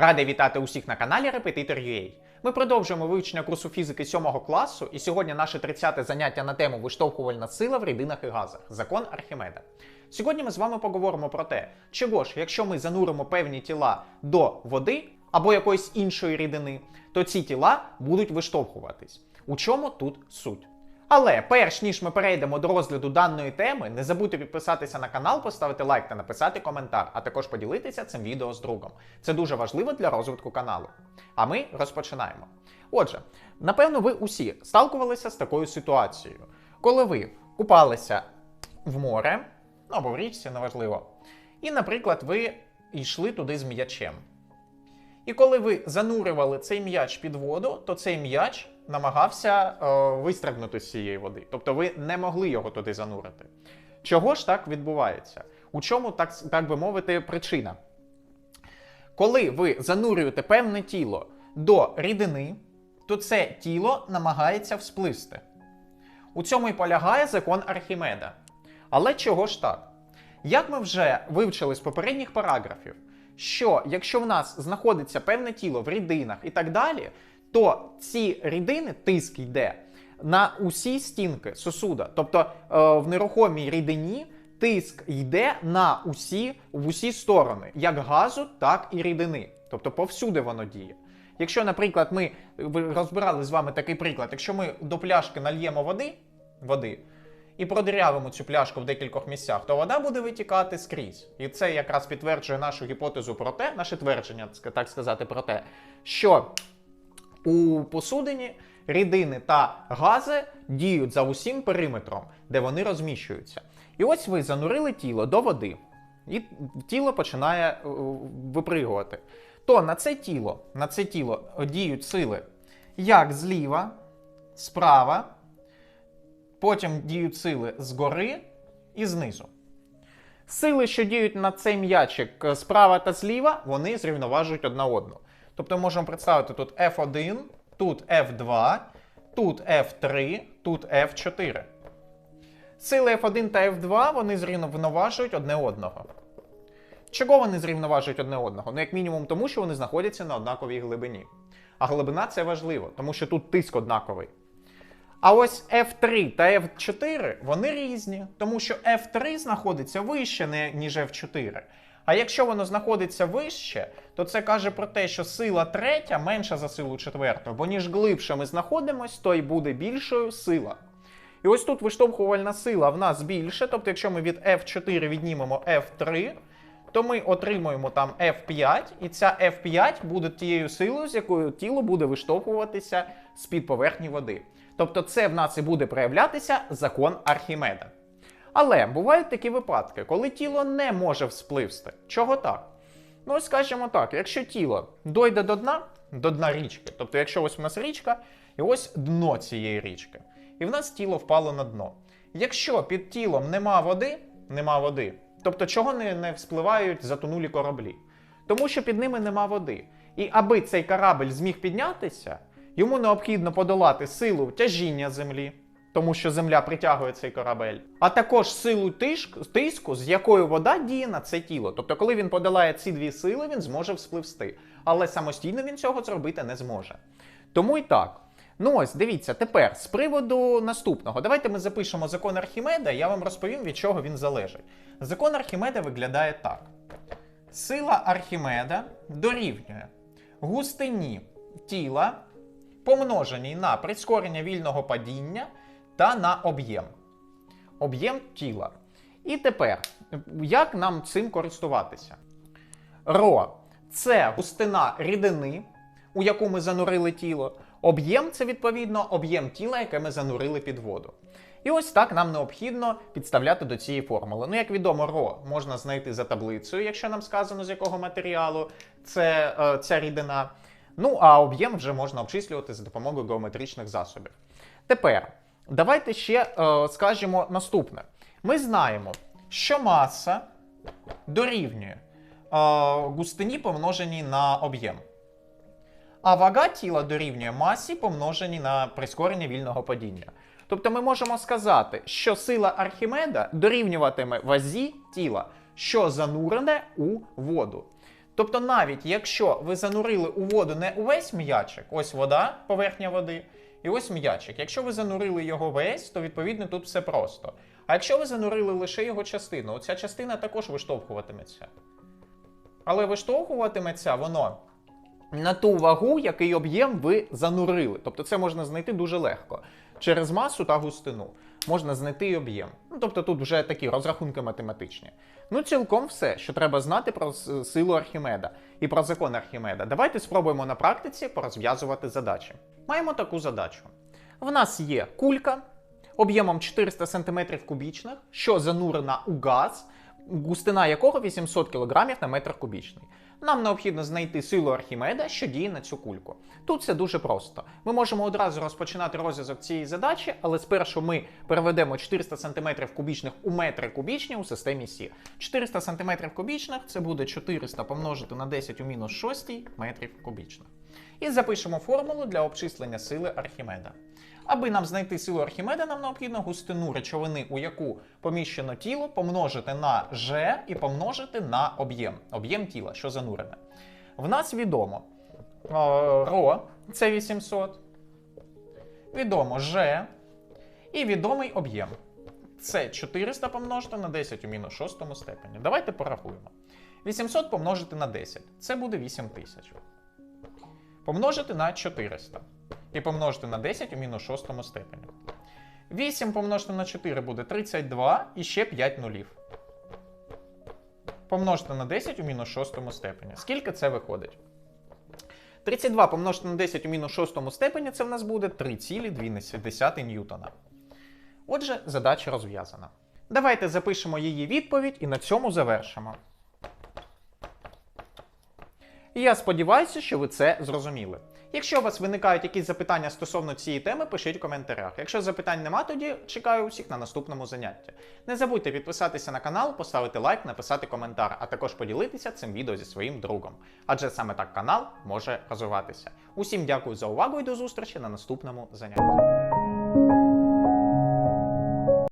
Радий вітати усіх на каналі Repetitor.ua. Ми продовжуємо вивчення курсу фізики 7 класу, і сьогодні наше 30-те заняття на тему виштовхувальна сила в рідинах і газах закон Архімеда. Сьогодні ми з вами поговоримо про те, чого ж, якщо ми зануримо певні тіла до води або якоїсь іншої рідини, то ці тіла будуть виштовхуватись. У чому тут суть? Але перш ніж ми перейдемо до розгляду даної теми, не забудьте підписатися на канал, поставити лайк та написати коментар, а також поділитися цим відео з другом. Це дуже важливо для розвитку каналу. А ми розпочинаємо. Отже, напевно, ви усі сталкувалися з такою ситуацією, коли ви купалися в море ну, або в річці, неважливо. І, наприклад, ви йшли туди з м'ячем. І коли ви занурювали цей м'яч під воду, то цей м'яч намагався е, вистрибнути з цієї води. Тобто ви не могли його туди занурити. Чого ж так відбувається? У чому, так, так би мовити, причина? Коли ви занурюєте певне тіло до рідини, то це тіло намагається вспливсти. У цьому і полягає закон Архімеда. Але чого ж так? Як ми вже вивчили з попередніх параграфів, що якщо в нас знаходиться певне тіло в рідинах і так далі, то ці рідини, тиск йде на усі стінки сосуда. Тобто е, в нерухомій рідині тиск йде на усі, в усі сторони, як газу, так і рідини. Тобто повсюди воно діє. Якщо, наприклад, ми розбирали з вами такий приклад, якщо ми до пляшки нальємо води, води і продирявимо цю пляшку в декількох місцях, то вода буде витікати скрізь. І це якраз підтверджує нашу гіпотезу про те, наше твердження, так сказати, про те, що у посудині рідини та гази діють за усім периметром, де вони розміщуються. І ось ви занурили тіло до води, і тіло починає е, випригувати. То на це тіло, на це тіло діють сили як зліва, справа, потім діють сили згори і знизу. Сили, що діють на цей м'ячик е, справа та зліва, вони зрівноважують одна одну. Тобто можемо представити тут F1, тут F2, тут F3, тут F4. Сили F1 та F2 вони зрівноважують одне одного. Чого вони зрівноважують одне одного? Ну, як мінімум, тому що вони знаходяться на однаковій глибині. А глибина це важливо, тому що тут тиск однаковий. А ось F3 та F4 вони різні, тому що F3 знаходиться вище, ніж F4. А якщо воно знаходиться вище, то це каже про те, що сила третя менша за силу четверту, бо ніж глибше ми знаходимось, то й буде більшою сила. І ось тут виштовхувальна сила в нас більше, тобто, якщо ми від F4 віднімемо F3, то ми отримуємо там F5, і ця F5 буде тією силою, з якою тіло буде виштовхуватися з-під поверхні води. Тобто, це в нас і буде проявлятися закон Архімеда. Але бувають такі випадки, коли тіло не може вспливсти. Чого так? Ну, скажімо так, якщо тіло дойде до дна, до дна річки, тобто, якщо ось у нас річка, і ось дно цієї річки, і в нас тіло впало на дно. Якщо під тілом нема води, нема води, тобто чого не, не вспливають затонулі кораблі? Тому що під ними нема води. І аби цей корабль зміг піднятися, йому необхідно подолати силу тяжіння землі тому що земля притягує цей корабель, а також силу тиску, з якою вода діє на це тіло. Тобто, коли він подолає ці дві сили, він зможе вспливсти. Але самостійно він цього зробити не зможе. Тому і так. Ну ось, дивіться, тепер з приводу наступного. Давайте ми запишемо закон Архімеда, я вам розповім, від чого він залежить. Закон Архімеда виглядає так: сила Архімеда дорівнює густині тіла, помноженій на прискорення вільного падіння та на об'єм. Об'єм тіла. І тепер, як нам цим користуватися? Ро це густина рідини, у яку ми занурили тіло. Об'єм це відповідно об'єм тіла, яке ми занурили під воду. І ось так нам необхідно підставляти до цієї формули. Ну, як відомо, ро можна знайти за таблицею, якщо нам сказано, з якого матеріалу це е, ця рідина. Ну, а об'єм вже можна обчислювати за допомогою геометричних засобів. Тепер. Давайте ще е, скажемо наступне. Ми знаємо, що маса дорівнює е, густині помноженій на об'єм. А вага тіла дорівнює масі, помноженій на прискорення вільного падіння. Тобто ми можемо сказати, що сила Архімеда дорівнюватиме вазі тіла, що занурене у воду. Тобто, навіть якщо ви занурили у воду не увесь м'ячик, ось вода, поверхня води, і ось м'ячик. Якщо ви занурили його весь, то відповідно тут все просто. А якщо ви занурили лише його частину, оця частина також виштовхуватиметься. Але виштовхуватиметься воно на ту вагу, який об'єм ви занурили. Тобто це можна знайти дуже легко. Через масу та густину можна знайти і об'єм. Ну, тобто тут вже такі розрахунки математичні. Ну, цілком все, що треба знати про силу Архімеда і про закон Архімеда. Давайте спробуємо на практиці порозв'язувати задачі. Маємо таку задачу. В нас є кулька об'ємом 400 см кубічних, що занурена у газ, густина якого 800 кг на метр кубічний. Нам необхідно знайти силу Архімеда, що діє на цю кульку. Тут все дуже просто. Ми можемо одразу розпочинати розв'язок цієї задачі, але спершу ми переведемо 400 см кубічних у метри кубічні у системі Сі. 400 см кубічних це буде 400 помножити на 10 у мінус 6 метрів кубічних. І запишемо формулу для обчислення сили Архімеда. Аби нам знайти силу Архімеда, нам необхідно густину речовини, у яку поміщено тіло, помножити на G і помножити на об'єм. Об'єм тіла, що занурене. В нас відомо о, Ро це 800. Відомо G і відомий об'єм. Це 400 помножити на 10 у мінус 6 степені. Давайте порахуємо. 800 помножити на 10. Це буде 8000. Помножити на 400. І помножити на 10 у мінус 6 степені. 8 помножити на 4 буде 32 і ще 5 нулів. Помножити на 10 у мінус 6 степені. Скільки це виходить? 32 помножити на 10 у мінус 6 степені це в нас буде 3,2 ньютона. Отже, задача розв'язана. Давайте запишемо її відповідь і на цьому завершимо. І я сподіваюся, що ви це зрозуміли. Якщо у вас виникають якісь запитання стосовно цієї теми, пишіть в коментарях. Якщо запитань нема, тоді чекаю усіх на наступному занятті. Не забудьте підписатися на канал, поставити лайк, написати коментар, а також поділитися цим відео зі своїм другом. Адже саме так канал може розвиватися. Усім дякую за увагу і до зустрічі на наступному занятті.